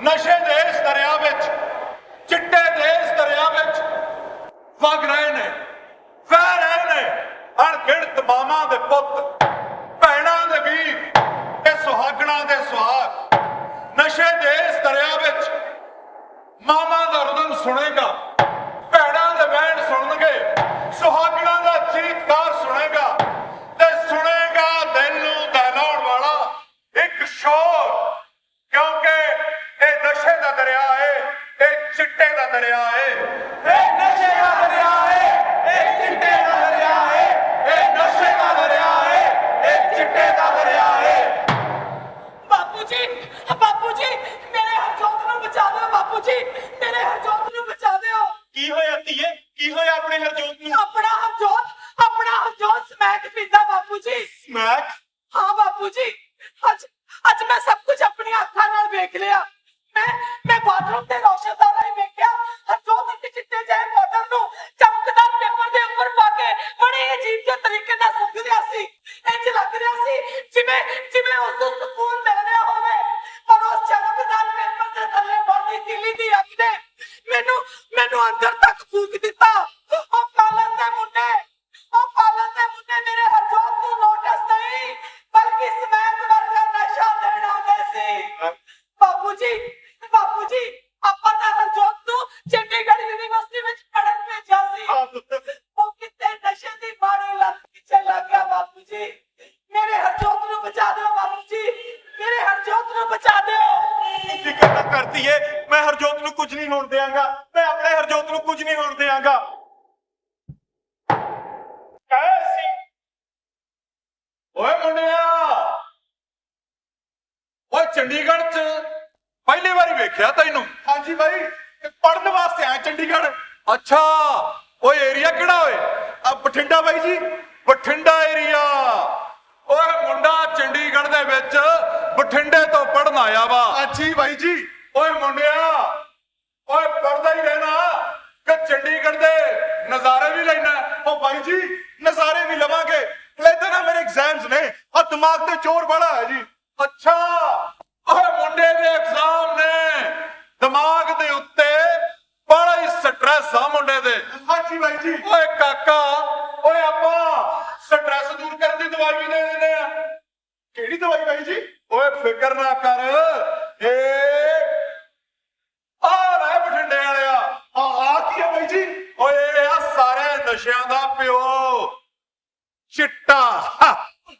ਨਸ਼ੇ ਦੇ ਇਸ ਦਰਿਆ ਵਿੱਚ ਚਿੱਟੇ ਦੇ ਇਸ ਦਰਿਆ ਵਿੱਚ ਵਗ ਰਹੇ ਨੇ ਵਹਿ ਰਹੇ ਨੇ ਅਣਗਿਣਤ ਮਾਵਾਂ ਦੇ ਪੁੱਤ ਭੈਣਾਂ ਦੇ ਵੀਰ ਤੇ ਸੁਹਾਗਣਾਂ ਦੇ ਸੁਹਾਗ ਨਸ਼ੇ ਦੇ ਇਸ ਦਰਿਆ ਵਿੱਚ ਮਾਵਾਂ ਦਾ ਰੁਦਨ ਸੁਣੇਗਾ ਭੈਣਾਂ ਦੇ ਵਹਿਣ ਸੁਣਨਗੇ ਸੁਹਾਗਣਾਂ ਦਾ ਚੀਤਕਾਰ ਸੁਣੇਗਾ ਤੇ ਸੁਣੇਗਾ ਦਿਲ ਨੂੰ ਦਹਿਲਾਉਣ ਵਾਲਾ ਇੱਕ ਸ਼ੋਰ ਕਿਉਂਕਿ ਇਹ ਨਸ਼ੇ ਦਾ ਦਰਿਆ ਹੈ ਇਹ ਚਿੱਟੇ ਦਾ ਦਰਿਆ ਹੈ ਇਹ ਨਸ਼ੇ ਦਾ ਦਰਿਆ ਹੈ ਇਹ ਚਿੱਟੇ ਦਾ ਦਰਿਆ ਹੈ ਇਹ ਨਸ਼ੇ ਦਾ ਦਰਿਆ ਹੈ ਇਹ ਚਿੱਟੇ ਦਾ ਦਰਿਆ ਹੈ ਬਾਪੂ ਜੀ ਬਾਪੂ ਜੀ ਮੇਰੇ ਹਰਜੋਤ ਨੂੰ ਬਚਾ ਦਿਓ ਬਾਪੂ ਜੀ ਮੇਰੇ ਹਰਜੋਤ ਨੂੰ ਬਚਾ ਦਿਓ। ਕੀ ਹੋਇਆ ਧੀਏ? ਕੀ ਹੋਇਆ ਆਪਣੇ ਹਰਜੋਤ ਨੂੰ? ਆਪਣਾ ਹਰਜੋਤ ਆਪਣਾ ਹਰਜੋਤ ਸਮੈਕ ਪੀਂਦਾ ਬਾਪੂ ਜੀ। ਸਮੈਕ? ਹਾਂ ਬਾਪੂ ਜੀ। ਜੀ, ਮੇਰੇ ਹਰਜੋਤ ਨੂੰ ਬਚਾ ਦਿਓ ਬਾਪੂ ਜੀ। ਮੇਰੇ ਹਰਜੋਤ ਨੂੰ ਬਚਾ ਦਿਓ। ਫਿਕਰ ਨਾ ਕਰ ਧੀਏ ਮੈਂ ਹਰਜੋਤ ਨੂੰ ਕੁਝ ਨਹੀਂ ਹੋਣ ਦਿਆਂਗਾ। ਮੈਂ ਆਪਣੇ ਹਰਜੋਤ ਨੂੰ ਕੁਝ ਨਹੀਂ ਹੋਣ ਦਿਆਂਗਾ ਕਹਿ ਸੀ ਓਏ ਮੁੰਡਿਆ ਓਏ ਚੰਡੀਗੜ੍ਹ 'ਚ ਪਹਿਲੀ ਵਾਰੀ ਵੇਖਿਆ ਤੈਨੂੰ ਹਾਂਜੀ ਬਾਈ ਪੜਨ ਵਾਸਤੇ ਆਇਆ ਚੰਡੀਗੜ੍ਹ ਅੱਛਾ ਓਏ ਏਰੀਆ ਕਿਹੜਾ ਓਏ ਆ ਬਠਿੰਡਾ ਬਾਈ ਜੀ ਬਠਿੰਡਾ ਏਰੀਆ ਓਏ ਮੁੰਡਾ ਚੰਡੀਗੜ੍ਹ ਦੇ ਵਿੱਚ ਬਠਿੰਡੇ ਤੋਂ ਪੜਨ ਆਇਆ ਵਾ। ਅੱਛੀ ਬਾਈ ਜੀ। ਓਏ ਮੁੰਡਿਆ ਓਏ ਪੜਦਾ ਹੀ ਰਹਿਣਾ। ਕਿ ਚੰਡੀਗੜ੍ਹ ਦੇ ਨਜ਼ਾਰੇ ਵੀ ਲੈਣਾ। ਉਹ ਬਾਈ ਜੀ ਨਜ਼ਾਰੇ ਵੀ ਲਵਾਂਗੇ। ਲੈਦੇ ਨਾ ਮੇਰੇ ਐਗਜ਼ਾਮਸ ਨੇ। ਆ ਦਿਮਾਗ ਤੇ ਜ਼ੋਰ ਬੜਾ ਹੈ ਜੀ। ਅੱਛਾ। ਓਏ ਮੁੰਡੇ ਦੇ ਐਗਜ਼ਾਮ ਨੇ। ਦਿਮਾਗ ਦੇ ਉੱਤੇ ਬੜਾ ਹੀ ਸਟ੍ਰੈਸ ਆ ਮੁੰਡੇ ਦੇ। ਹਾਂਜੀ ਬਾਈ ਜੀ। ਓਏ ਕਾਕਾ ਓਏ ਆਪਾਂ ਸਟ੍ਰੈਸ ਦੂਰ ਕਰਨ ਦੀ ਦਵਾਈ ਵੀ ਦੇ ਦਿੰਦੇ ਆ। ਕਿਹੜੀ ਦਵਾਈ ਬਾਈ ਜੀ? ਓਏ ਫਿਕਰ ਨਾ ਕਰ। ਏ ਆ ਲੈ ਬਠਿੰਡੇ ਵਾਲਿਆ ਆ। ਆ ਕੀ ਹੈ ਬਾਈ ਜੀ? ਓਏ, ਆ ਸਾਰੇ ਨਸ਼ਿਆਂ ਦਾ ਪਿਓ। ਚਿੱਟਾ।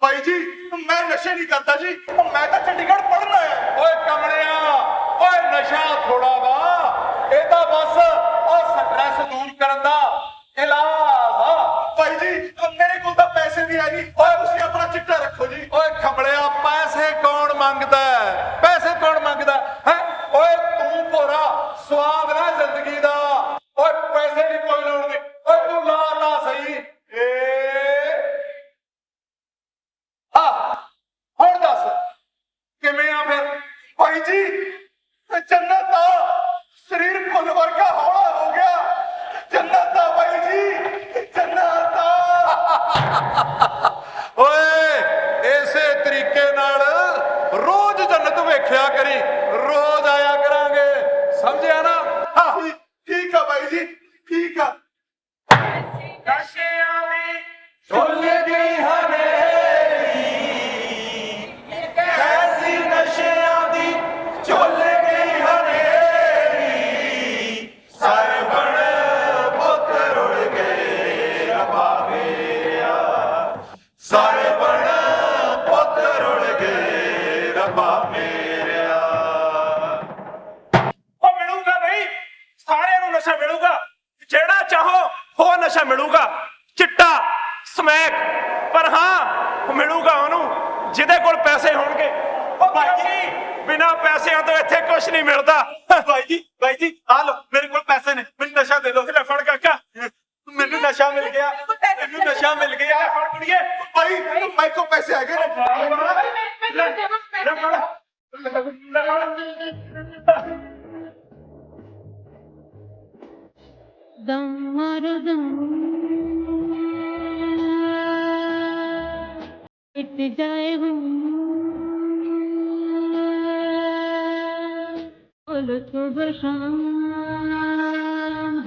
ਬਾਈ ਜੀ, ਮੈਂ ਨਸ਼ੇ ਨਹੀਂ ਕਰਦਾ ਜੀ। ਮੈਂ ਤਾਂ ਚੰਡੀਗੜ੍ਹ ਪੜਨ ਆਇਆ। ਓਏ ਕਮਲਿਆ, ਓਏ ਨਸ਼ਾ ਥੋੜਾ ਵਾ। ਇਹ ਤਾਂ ਬਸ ਉਹ ਸਟ੍ਰੈਸ ਦੂਰ ਕਰਨ ਦਾ ਇਲਾਜ। ਕੋਲ ਤਾਂ ਓਏ ਤੁਸੀਂ ਆਪਣਾ ਚਿੱਟਾ ਰੱਖੋ ਜੀ ਓਏ ਖਮੜਿਆ ਪੈਸੇ ਕੌਣ ਮੰਗਦਾ ਹੈ? ਜਿਹਦੇ ਕੋਲ ਪੈਸੇ ਹੋਣਗੇ ਉਹ ਭਾਈ ਜੀ ਬਿਨਾ ਪੈਸਿਆਂ ਤੋਂ ਇੱਥੇ ਕੁਝ ਨਹੀਂ ਮਿਲਦਾ ਭਾਈ ਜੀ ਭਾਈ ਜੀ ਆ ਲੋ ਮੇਰੇ ਕੋਲ ਪੈਸੇ ਨੇ ਮੈਨੂੰ ਨਸ਼ਾ ਦੇ ਦਿਓ ਲੈ ਫੜ ਕਾਕਾ ਮੈਨੂੰ ਨਸ਼ਾ ਮਿਲ ਗਿਆ ਮੈਨੂੰ ਨਸ਼ਾ ਮਿਲ ਗਿਆ ਫੜ ਕੁੜੀਏ ਭਾਈ ਮੇਰੇ ਕੋਲ ਪੈਸੇ ਹੈਗੇ ਨੇ ਭਾਈ ਮੈਂ ਮੈਂ ਦੇਵਾਂ ਮੈਂ ਦਮ ਮਾਰੋ ਦਮ ਮਿਟ ਜਾਏ ਹੂੰ बोलो सुबह शाम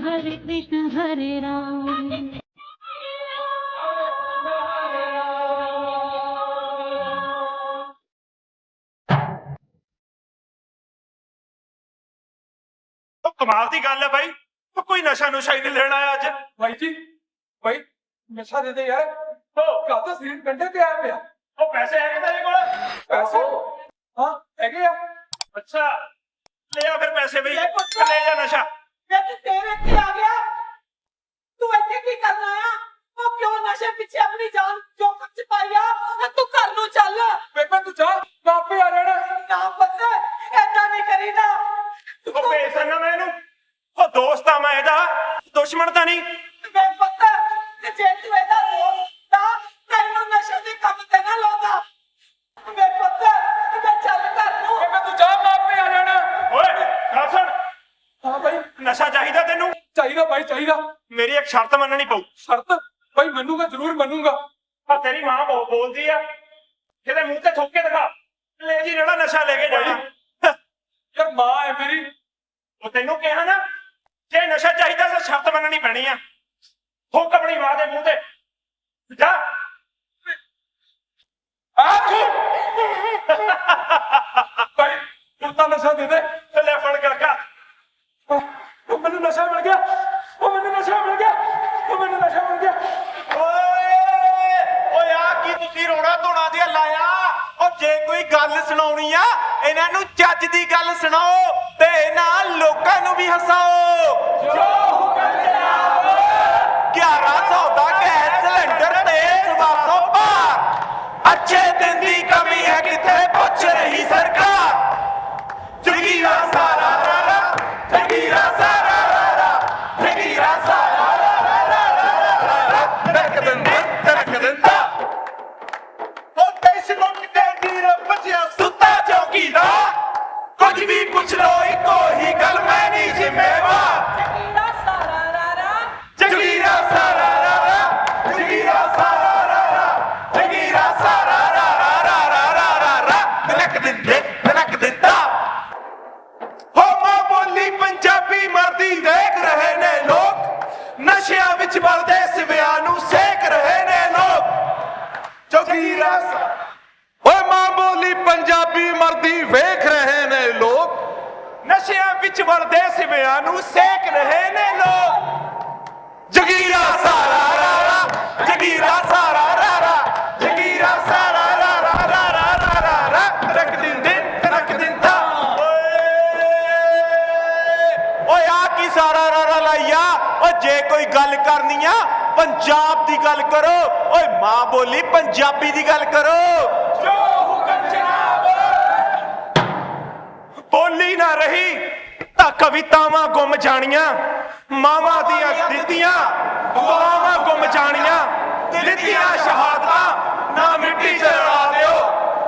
हरे कृष्ण हरे राम ਉਹ ਕਮਾਲ ਦੀ ਗੱਲ ਹੈ ਬਾਈ ਉਹ ਕੋਈ ਨਸ਼ਾ ਨੁਸ਼ਾ ਹੀ ਨਹੀਂ ਲੈਣ ਆਇਆ ਅੱਜ ਭਾਈ ਜੀ ਭਾਈ ਨਸ਼ਾ ਦੇ ਦੇ ਯਾਰ ਉਹ ਕਾਹਦਾ ਸਰੀਰ ਕੰਡੇ ਤੇ ਆਇਆ ਪਿਆ। ਉਹ ਪੈਸੇ ਹੈਗੇ ਤੇਰੇ ਕੋਲ? ਪੈਸੇ? ਹਾਂ ਹੈਗੇ ਆ। ਅੱਛਾ। ਲੈ ਆ ਫਿਰ ਪੈਸੇ ਬਈ। ਲੈ ਪੁੱਤ। ਲੈ ਜਾ ਨਸ਼ਾ। ਮੈਂ ਤੇ ਤੇਰੇ ਇੱਥੇ ਆ ਗਿਆ। ਤੂੰ ਇੱਥੇ ਕੀ ਕਰਨ ਆਇਆ? ਉਹ ਕਿਉਂ ਨਸ਼ੇ ਪਿੱਛੇ ਆਪਣੀ ਜਾਨ ਜੋਖਮ ਚ ਪਾਇਆ ਆ? ਤੂੰ ਘਰ ਨੂੰ ਚੱਲ। ਬੇਬੇ ਤੂੰ ਜਾ। ਮੈਂ ਆਪੇ ਆ ਜਾਣਾ ਨਾ ਪੁੱਤ ਏਦਾਂ ਨਹੀਂ ਕਰੀਦਾ। ਉਹ ਭੇਜ ਨਾ ਮੈਨੂੰ ਉਹ ਦੋਸਤ ਆ ਮੈਂ ਇਹਦਾ। ਦੁਸ਼ਮਣ ਤਾਂ ਨਹੀਂ। ਵੇ ਪੁੱਤ ਜੇ ਤੂੰ ਇਹਦਾ ਕੰਮ ਤੇ ਨਾ ਲਾਉਂਦਾ। ਵੇ ਪੁੱਤ ਮੈਂ ਚੱਲ ਘਰ ਨੂੰ? ਬੇਬੇ ਤੂੰ ਜਾ ਮੈਂ ਆਪੇ ਆ ਜਾਣਾ ਓਏ ਗੱਲ ਸੁਣ। ਹਾਂ ਭਾਈ ਨਸ਼ਾ ਚਾਹੀਦਾ ਤੈਨੂੰ? ਚਾਹੀਦਾ ਭਾਈ ਚਾਹੀਦਾ। ਮੇਰੀ ਇੱਕ ਸ਼ਰਤ ਮੰਨਣੀ ਪਊ। ਸ਼ਰਤ? ਭਾਈ ਮੰਨੂਗਾ ਜ਼ਰੂਰ ਮੰਨੂਗਾ। ਆ ਤੇਰੀ ਮਾਂ ਬਹੁਤ ਬੋਲਦੀ ਆ। ਕਿਤੇ ਮੂੰਹ ਤੇ ਥੁੱਕ ਕੇ ਦਿਖਾ। ਲੈ ਜੀ ਜਿਹੜਾ ਨਸ਼ਾ ਲੈ ਕੇ ਜਾਣਾ। ਯਾਰ ਮਾਂ ਹੈ ਮੇਰੀ। ਉਹ ਤੈਨੂੰ ਕਿਹਾ ਨਾ ਜੇ ਨਸ਼ਾ ਚਾਹੀਦਾ ਤਾਂ ਸ਼ਰਤ ਮੰਨਣੀ ਪੈਣੀ ਆ। ਥੁੱਕ ਆਪਣੀ ਮਾਂ ਦੇ ਮੂੰਹ ਤੇ। ਜਾ। ਭਾਈ ਤੂੰ ਤਾਂ ਨਸ਼ਾ ਦੇ ਦੇ ਤੇ ਲੈ ਫੜ ਕਰਕਾ ਉਹ ਮੈਨੂੰ ਨਸ਼ਾ ਮਿਲ ਗਿਆ। ਉਹ ਮੈਨੂੰ ਨਸ਼ਾ ਮਿਲ ਗਿਆ। ਉਹ ਮੈਨੂੰ ਨਸ਼ਾ ਮਿਲ ਗਿਆ। ਓਏ ਓਏ ਆ ਕੀ ਤੁਸੀਂ ਰੋਣਾ ਧੋਣਾ ਜਿਹਾ ਲਾਇਆ? ਉਹ ਜੇ ਕੋਈ ਗੱਲ ਸੁਣਾਉਣੀ ਆ ਇਹਨਾਂ ਨੂੰ ਚੱਜ ਦੀ ਗੱਲ ਸੁਣਾਓ ਤੇ ਇਹਨਾਂ ਲੋਕਾਂ ਨੂੰ ਵੀ ਹਸਾਓ। ਜੋ ਹੁਕਮ ਜਨਾਬ 1100 ਦਾ ਗੈਸ ਸਿਲੰਡਰ ਤੇ 700 ਪਾਰ ਅੱਛੇ ਦਿਨ ਕਮੀ ਹੈ, ਕਿੱਥੇ ਪੁੱਛ ਰਹੀ ਸਰਕਾਰ? ਜਗੀਰਾ ਸਾਰਾ ਰਾ ਜਗੀਰਾ ਸਾਰਾ ਰਾ ਜਗੀਰਾ ਸਾਰਾ ਰਾ ਰਾ ਰਾ ਦਿਨ ਤਨਕ ਦਿਨ ਤਾ ਉਹ ਕੈਸੇ ਲੋਕ ਤੇ ਨੀਰ ਬਚਿਆ ਸੁੱਤਾ ਚੌਕੀ ਦਾ ਕੁਝ ਵੀ ਪੁੱਛ ਲੋ ਇੱਕੋ ਹੀ ਗੱਲ, ਮੈਂ ਨਹੀਂ ਜ਼ਿੰਮੇਵਾਰ। ਦੱਸ ਓਏ ਮਾਂ ਬੋਲੀ ਪੰਜਾਬੀ ਮਰਦੀ ਵੇਖ ਰਹੇ ਨੇ ਲੋਕ। ਨਸ਼ਿਆਂ ਵਿੱਚ ਵਰਦੇ ਸਿਵਿਆਂ ਨੂੰ ਸੇਕ ਰਹੇ ਨੇ ਲੋਕ। ਜਗੀਰਾ ਸਾਰਾ ਰਾਰਾ ਜਗੀਰਾ ਸਾਰਾ ਰਾਰਾ ਜਗੀਰਾ ਸਾਰਾ ਰਾਰਾ ਰਾਰਾ ਰਾਰਾ ਰਾਰਾ ਰੱਖ ਦਿਨ ਦਿਨ ਰੱਖ ਦਿਨ ਤਾ ਓਏ ਓਏ ਆ ਕੀ ਸਾਰਾ ਰਾ ਲਾਈਆ? ਓ ਜੇ ਕੋਈ ਗੱਲ ਕਰਨੀ ਆ ਪੰਜਾਬ ਦੀ ਗੱਲ ਕਰੋ। ਓਏ ਮਾਂ ਬੋਲੀ ਪੰਜਾਬੀ ਦੀ ਗੱਲ ਕਰੋ। ਜੋ ਹੁਕਮ ਜਨਾਬ। ਬੋਲੀ ਨਾ ਰਹੀ ਤਾਂ ਕਵਿਤਾਵਾਂ ਗੁੰਮ ਜਾਣੀਆਂ ਮਾਵਾਂ ਦੀਆਂ ਦਿੱਤੀਆਂ ਦੁਆਵਾਂ ਗੁੰਮ ਜਾਣੀਆਂ ਦਿੱਤੀਆਂ ਸ਼ਹਾਦਤਾਂ ਨਾ ਮਿੱਟੀ 'ਚ ਰਲਾ ਦਿਓ।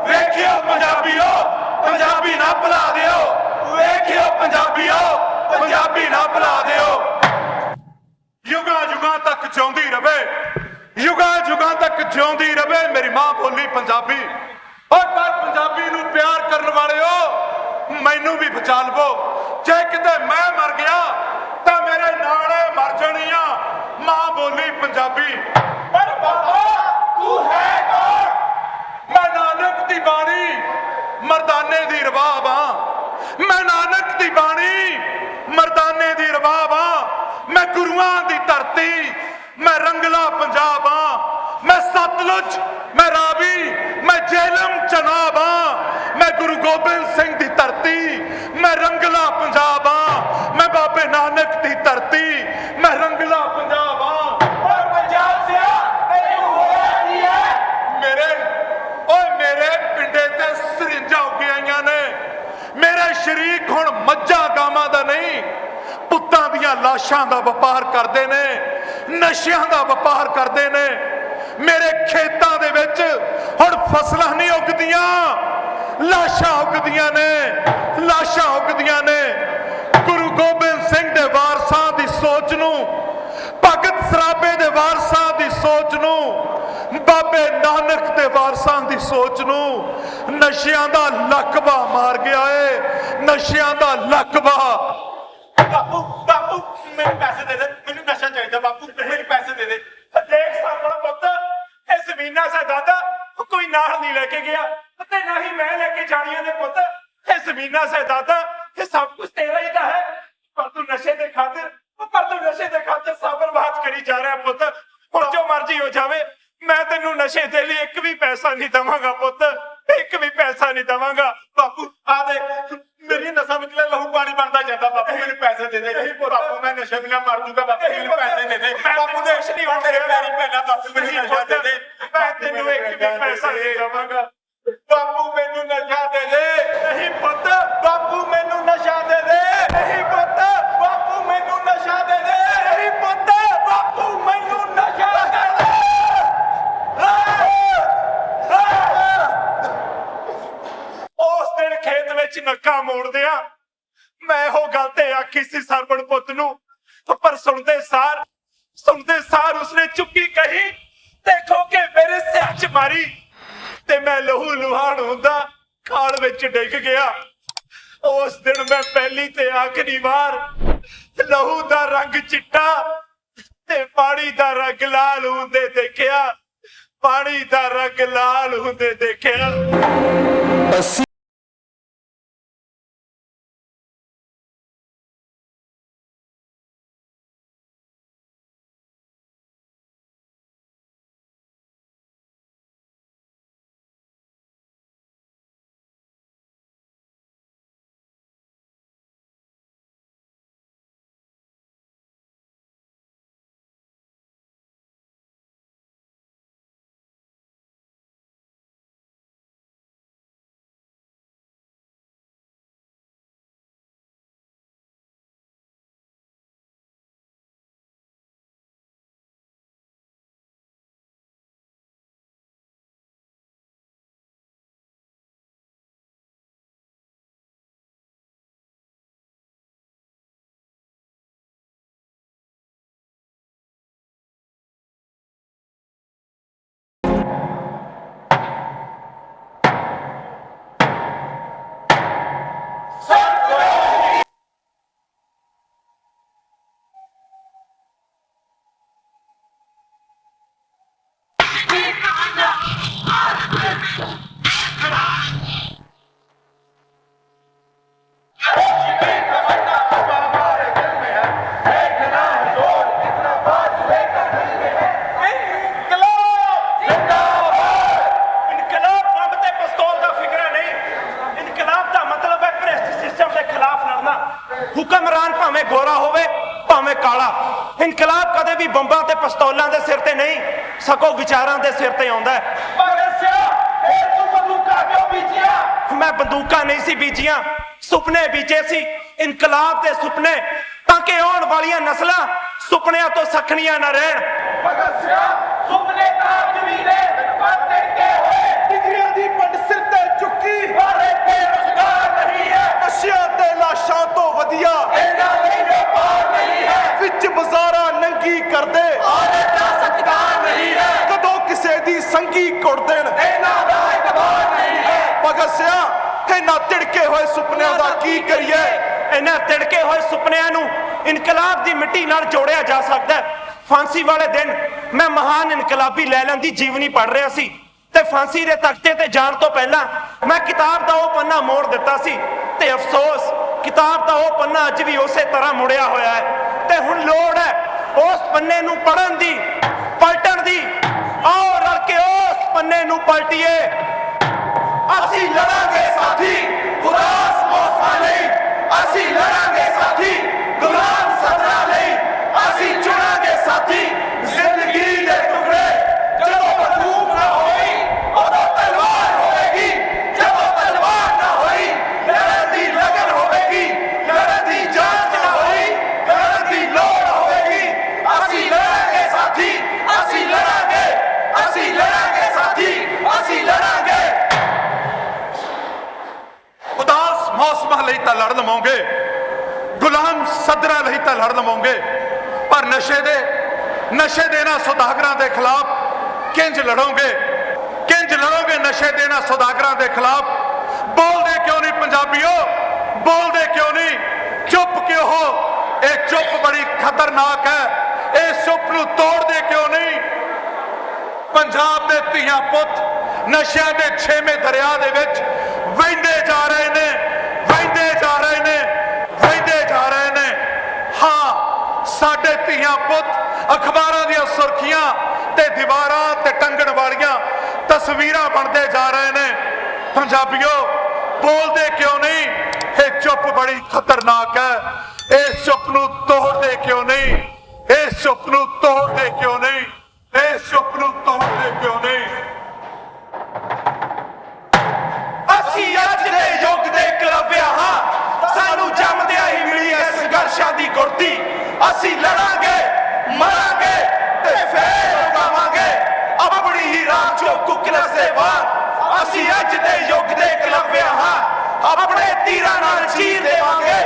ਵੇਖਿਓ ਪੰਜਾਬੀਓ ਪੰਜਾਬੀ ਨਾ ਭੁਲਾ ਦਿਓ। ਵੇਖਿਓ ਪੰਜਾਬੀਓ ਪੰਜਾਬੀ ਨਾ ਭੁਲਾ ਦਿਓ। ਯੁਗਾ ਯੁਗਾਂ ਤੱਕ ਜਿਉਂਦੀ ਰਵੇ। ਯੁਗਾ ਯੁਗਾਂ ਤੱਕ ਜਿਉਂਦੀ ਰਵੇ। ਮੇਰੀ ਮਾਂ ਬੋਲੀ ਪੰਜਾਬੀ। ਓਏ ਪਰ ਪੰਜਾਬੀ ਨੂੰ ਪਿਆਰ ਕਰਨ ਵਾਲਿਓ, ਮੈਨੂੰ ਵੀ ਬਚਾ ਲਵੋ। ਜੇ ਕਿਤੇ ਮੈਂ ਮਰ ਗਿਆ, ਤਾਂ ਮੇਰੇ ਨਾਲੇ ਮਰ ਜਾਣੀਆਂ ਮਾਂ ਬੋਲੀ ਪੰਜਾਬੀ। ਪਰ ਬਾਬਾ, ਤੂੰ ਹੈ ਕੌਣ? ਮੈਂ ਨਾਨਕ ਦੀ ਬਾਣੀ, ਮਰਦਾਨੇ ਦੀ ਰਵਾਬ ਆ ਮੈਂ ਨਾਨਕ ਦੀ ਬਾਣੀ, ਮਰਦਾਨੇ ਦੀ ਰਵਾਬ ਆ ਮੈਂ ਗੁਰੂਆਂ ਦੀ ਧਰਤੀ, ਮੈਂ ਰੰਗਲਾ ਪੰਜਾਬ ਆ ਮੈਂ ਸਤਲੁਜ, ਮੈਂ ਰਾਵੀ, ਮੈਂ ਜੇਲਮ ਚਨਾਬ ਆ ਮੈਂ ਗੁਰੂ ਗੋਬਿੰਦ ਸਿੰਘ ਦੀ ਧਰਤੀ, ਮੈਂ ਰੰਗਲਾ ਪੰਜਾਬ ਆ ਮੈਂ ਬਾਬੇ ਨਾਨਕ ਦੀ ਧਰਤੀ, ਮੈਂ ਰੰਗਲਾ ਪੰਜਾਬ ਆ ਓਏ ਪੰਜਾਬ ਸਿਆ, ਤੈਨੂੰ ਹੋਇਆ ਕੀ ਹੈ? ਮੇਰੇ, ਓਏ ਮੇਰੇ ਪਿੰਡੇ ਤੇ ਸਰਿੰਜਾਂ ਉੱਗ ਆਈਆਂ ਨੇ। ਮੇਰੇ ਸ਼ਰੀਕ ਹੁਣ ਮੱਝਾਂ ਗਾਵਾਂ ਦਾ ਨਹੀਂ ਦੀਆਂ ਲਾਸ਼ਾਂ ਦਾ ਵਪਾਰ ਕਰਦੇ ਨੇ, ਨਸ਼ਿਆਂ ਦਾ ਵਪਾਰ ਕਰਦੇ ਨੇ, ਮੇਰੇ ਖੇਤਾਂ ਦੇ ਵਿੱਚ ਹੁਣ ਫਸਲਾਂ ਨਹੀਂ ਉੱਗਦੀਆਂ, ਲਾਸ਼ਾਂ ਉੱਗਦੀਆਂ ਨੇ, ਲਾਸ਼ਾਂ ਉੱਗਦੀਆਂ ਨੇ। ਗੁਰੂ ਗੋਬਿੰਦ ਸਿੰਘ ਦੇ ਵਾਰਸਾਂ ਦੀ ਸੋਚ ਨੂੰ, ਭਗਤ ਸਰਾਬੇ ਦੇ ਵਾਰਸਾਂ ਦੀ ਸੋਚ ਨੂੰ, ਬਾਬੇ ਨਾਨਕ ਦੇ ਵਾਰਸਾਂ ਦੀ ਸੋਚ ਨੂੰ, ਨਸ਼ਿਆਂ ਦਾ ਲਕਵਾ ਮਾਰ ਗਿਆ ਏ, ਨਸ਼ਿਆਂ ਦਾ ਲਕਵਾ ਮੈਨੂੰ ਪੈਸੇ ਦੇ ਦੇ, ਮੈਨੂੰ ਨਸ਼ਾ ਚਾਹੀਦਾ ਬਾਪੂ, ਮੈਨੂੰ ਪੈਸੇ ਦੇ ਦੇ। ਦੇਖ ਸਾਹਮਣਾ ਪੁੱਤ, ਇਹ ਜ਼ਮੀਨਾਂ ਦਾਦਾ ਕੋਈ ਨਾਲ ਨਹੀਂ ਲੈ ਕੇ ਗਿਆ ਤੇ ਨਾ ਹੀ ਮੈਂ ਲੈ ਕੇ ਜਾਣੀਆਂ ਨੇ ਪੁੱਤ। ਇਹ ਜ਼ਮੀਨਾਂ ਦਾਦਾ ਇਹ ਸਭ ਕੁਝ ਤੇਰਾ ਹੀ ਤਾਂ ਹੈ। ਪਰ ਤੂੰ ਨਸ਼ੇ ਦੇ ਖਾਤਰ ਪਰ ਤੂੰ ਨਸ਼ੇ ਦੇ ਖਾਤਰ ਸਾਬਰਬਾਦ ਕਰੀ ਜਾ ਰਿਹਾ ਪੁੱਤ। ਹੁਣ ਜੋ ਮਰਜ਼ੀ ਹੋ ਜਾਵੇ, ਮੈਂ ਤੈਨੂੰ ਨਸ਼ੇ ਦੇ ਲਈ ਇੱਕ ਵੀ ਪੈਸਾ ਨਹੀਂ ਦਵਾਂਗਾ ਪੁੱਤ। ਇੱਕ ਵੀ ਪੈਸਾ ਨਹੀਂ ਦਵਾਂਗਾ। ਬਾਪੂ, ਆ ਦੇ ਮੇਰੀ ਨਸਾਂ ਵਿਚਲੇ ਲਹੂ ਪਾਣੀ ਬਣਦਾ ਜਾਂਦਾ, ਬਾਪੂ, ਮੈਨੂੰ ਪੈਸੇ ਦੇ ਦੇ। ਬਾਪੂ ਮੈਂ ਨਸ਼ੇ ਬਿਨਾ ਮਰ ਜੂਗਾ ਬਾਪੂ ਮੈਨੂੰ ਪੈਸੇ ਦੇ ਦੇ। ਬਾਪੂ ਦੇ ਕੁਛ ਨਹੀਂ ਹੁਣ ਤੇਰੇ ਪੈਰੀ ਪੈਣਾ ਬਾਪੂ ਮੈਨੂੰ ਨਸ਼ਾ ਦੇ ਦੇ ਮੈਂ ਤੈਨੂੰ ਇੱਕ ਵੀ ਪੈਸਾ ਨਹੀਂ ਦਵਾਂਗਾ। ਬਾਪੂ ਮੈਨੂੰ ਨਸ਼ਾ ਦੇ ਦੇ। ਨਹੀਂ ਪੁੱਤ। ਬਾਪੂ ਮੈਨੂੰ ਨਸ਼ਾ ਦੇ ਦੇ। ਨਹੀਂ ਪੁੱਤ। ਬਾਪੂ ਮੈਨੂੰ ਨਸ਼ਾ ਦੇ ਦੇ। ਨਹੀਂ ਪੁੱਤ। ਬਾਪੂ ਮੈਨੂੰ ਨਸ਼ਾ ਦੇ ਦੇ। ਉਸ ਦਿਨ ਖੇਤ ਵਿੱਚ ਨੱਕਾ ਮੋੜਦਿਆਂ ਮੈਂ ਉਹ ਗੱਲ ਤੇ ਆਖੀ ਸੀ ਸਰਵਣ ਪੁੱਤ ਨੂੰ ਪਰ ਸੁਣਦੇ ਸਾਰ ਸੁਣਦੇ ਸਾਰ ਉਸਨੇ ਚੁੱਕੀ ਕਹੀ, ਦੇਖੋ ਕਿ ਮੇਰੇ ਸਿਰ ਮਾਰੀ ਤੇ ਮੈਂ ਲਹੂ ਲੁਹਾਨ ਹੁੰਦਾ ਖਾਲ ਵਿੱਚ ਡਿੱਗ ਗਿਆ। ਉਸ ਦਿਨ ਮੈਂ ਪਹਿਲੀ ਤੇ ਆਖਰੀ ਵਾਰ ਲਹੂ ਦਾ ਰੰਗ ਚਿੱਟਾ ਤੇ ਪਾਣੀ ਦਾ ਰੰਗ ਲਾਲ ਹੁੰਦੇ ਦੇਖਿਆ, ਪਾਣੀ ਦਾ ਰੰਗ ਲਾਲ ਹੁੰਦੇ ਦੇਖਿਆ। ਸਗੋਂ ਵਿਚਾਰਾਂ ਦੇ ਸਿਰ ਤੇ ਆਉਂਦਾ ਹੈ। ਮੈਂ ਬੰਦੂਕਾਂ ਨਹੀਂ ਸੀ ਬੀਜੀਆਂ ਸੁਪਨੇ ਬੀਜੇ ਸੀ ਇਨਕਲਾਬ ਦੇ ਸੁਪਨੇ ਤਾਂ ਕਿ ਆਉਣ ਵਾਲੀਆਂ ਨਸਲਾਂ ਸੁਪਨਿਆਂ ਤੋਂ ਸਖਣੀਆਂ ਨਾ ਰਹਿਣ। ਡਿਗਰੀਆਂ ਦੀ ਪੰਡ ਸਿਰ ਤੇ ਚੁੱਕੀ। ਬਾਰੇ ਬੇਰੁਜ਼ਗਾਰ ਨਹੀਂ ਹੈ। ਨਸ਼ਿਆਂ ਤੇ ਲਾਸ਼ਾਂ ਤੋਂ ਵਧੀਆ। ਇਹਨਾਂ ਲਈ ਵਪਾਰ ਨਹੀਂ ਹੈ। ਵਿੱਚ ਬਾਜ਼ਾਰਾਂ ਨੰਗੀ ਕਰਦੇ। ਔਰਤ ਦੀ ਸੰਗੀ ਕੁੜ ਦੇਣ। ਇਹਨਾਂ ਦਾ ਇਤਬਾਰ ਨਹੀਂ ਹੈ। ਭਗਤ ਸਿਆ ਇਹਨਾਂ ਤਿੜਕੇ ਹੋਏ ਸੁਪਨਿਆਂ ਦਾ ਕੀ ਕਰੀਏ? ਇਹਨਾਂ ਤਿੜਕੇ ਹੋਏ ਸੁਪਨਿਆਂ ਨੂੰ ਇਨਕਲਾਬ ਦੀ ਮਿੱਟੀ ਨਾਲ ਜੋੜਿਆ ਜਾ ਸਕਦਾ ਹੈ। ਫਾਂਸੀ ਵਾਲੇ ਦਿਨ ਮੈਂ ਮਹਾਨ ਇਨਕਲਾਬੀ ਲੈਲਨ ਦੀ ਜੀਵਨੀ ਪੜ੍ਹ ਰਿਹਾ ਸੀ ਤੇ ਫਾਂਸੀ ਦੇ ਤਖਤੇ ਤੇ ਜਾਣ ਤੋਂ ਪਹਿਲਾਂ ਮੈਂ ਕਿਤਾਬ ਦਾ ਉਹ ਪੰਨਾ ਮੋੜ ਦਿੱਤਾ ਸੀ ਤੇ ਅਫਸੋਸ ਕਿਤਾਬ ਦਾ ਉਹ ਪੰਨਾ ਅੱਜ ਵੀ ਉਸੇ ਤਰ੍ਹਾਂ ਮੁੜਿਆ ਹੋਇਆ ਹੈ। ਤੇ ਹੁਣ ਲੋੜ ਹੈ ਉਸ ਪੰਨੇ ਨੂੰ ਪੜ੍ਹਨ ਦੀ ਪਲਟਣ ਦੀ ਆਓ ਰਲ ਕੇ ਉਸ ਪੰਨੇ ਨੂੰ ਪਲਟੀਏ। ਅਸੀਂ ਲੜਾਂਗੇ ਸਾਥੀ ਉਦਾਸ ਮੌਸਮਾਂ ਲਈ। ਅਸੀਂ ਲੜਾਂਗੇ ਸਾਥੀ ਗੁਲਾਮ ਸਦਰਾਂ ਲਈ। ਅਸੀਂ ਚੁਣਾਂਗੇ ਸਾਥੀ ਜ਼ਿੰਦਗੀ ਦੇ ਟੁਕੜੇ ਜਦੋਂ ਬੰਦੂਕ ਨਾ ਹੋਈ ਉਦੋਂ ਤਲਵਾਰ ਹੋਵੇਗੀ ਜਦੋਂ ਤਲਵਾਰ ਨਾ ਹੋਈ ਲੜਨ ਦੀ ਲਗਨ ਹੋਵੇਗੀ ਲੜਨ ਦੀ ਜਾਂਚ ਨਾ ਹੋਈ ਲੜਨ ਦੀ ਲੋੜ ਹੋਵੇਗੀ ਅਸੀਂ ਲੜਾਂਗੇ ਤਾਂ ਲੜ ਲਵਾਂਗੇ ਗੁਲਾਮ ਸਦਰਾਂ ਲਈ ਤਾਂ ਲੜ ਲਵਾਂਗੇ ਪਰ ਨਸ਼ੇ ਦੇ ਨਸ਼ੇ ਦੇਣਾ ਸੁਦਾਗਰਾਂ ਦੇ ਖਿਲਾਫ ਕਿੰਜ ਲੜੋਗੇ? ਕਿੰਜ ਲੜੋਗੇ ਨਸ਼ੇ ਦੇਣਾ ਸੁਦਾਗਰਾਂ ਦੇ ਖਿਲਾਫ? ਬੋਲਦੇ ਕਿਉਂ ਨਹੀਂ ਪੰਜਾਬੀਓ? ਬੋਲਦੇ ਕਿਉਂ ਨਹੀਂ? ਚੁੱਪ ਕਿਉਂ ਹੋ? ਇਹ ਚੁੱਪ ਬੜੀ ਖਤਰਨਾਕ ਹੈ। ਇਹ ਚੁੱਪ ਨੂੰ ਤੋੜਦੇ ਕਿਉਂ ਨਹੀਂ? ਪੰਜਾਬ ਦੇ ਧੀਆਂ ਪੁੱਤ ਨਸ਼ਿਆਂ ਦੇ ਛੇਵੇਂ ਦਰਿਆ ਦੇ ਵਿੱਚ ਵਹਿੰਦੇ ਜਾ ਰਹੇ ਨੇ, ਵਹਿੰਦੇ ਜਾ ਰਹੇ ਨੇ, ਵਹਿੰਦੇ ਜਾ ਰਹੇ ਨੇ। ਹਾਂ, ਸਾਡੇ ਧੀਆਂ ਪੁੱਤ ਅਖਬਾਰਾਂ ਦੀਆਂ ਸੁਰਖੀਆਂ ਤੇ ਦੀਵਾਰਾਂ ਤੇ ਟੰਗਣ ਵਾਲੀਆਂ ਤਸਵੀਰਾਂ ਬਣਦੇ ਜਾ ਰਹੇ ਨੇ। ਪੰਜਾਬੀਓ, ਬੋਲਦੇ ਕਿਉਂ ਨਹੀਂ? ਇਹ ਚੁੱਪ ਬੜੀ ਖਤਰਨਾਕ ਹੈ। ਇਸ ਚੁੱਪ ਨੂੰ ਤੋੜਦੇ ਕਿਉਂ ਨਹੀਂ? ਇਸ ਚੁੱਪ ਨੂੰ ਤੋੜਦੇ ਕਿਉਂ ਨਹੀਂ? ਇਸ ਚੁੱਪ ਨੂੰ ਤੋੜਦੇ ਕਿਉਂ ਨਹੀਂ? ਅਸੀਂ ਅੱਜ ਦੇ ਯੁੱਗ ਦੇ ਕਲੱਬਿਆ ਹਾਂ। ਸਾਨੂੰ ਜੰਮਦਿਆਂ ਹੀ ਮਿਲੀ ਹੈ ਸੰਘਰਸ਼ਾਂ ਦੀ ਗੁਰਤੀ ਅਸੀਂ ਲੜਾਂਗੇ। ਮਰਾਂਗੇ ਤੇ ਫੇਰ ਉਗਾਵਾਂਗੇ ਆਪਣੀ ਹੀ ਰਾਹ ਚੋਂ ਕੁਕਰਸ ਦੇ ਅਸੀਂ ਅੱਜ ਦੇ ਯੁੱਗ ਦੇ ਕਲੱਬਿਆ ਹਾਂ। ਆਪਣੇ ਤੀਰਾਂ ਨਾਲ ਚੀਰ ਦੇਵਾਂਗੇ।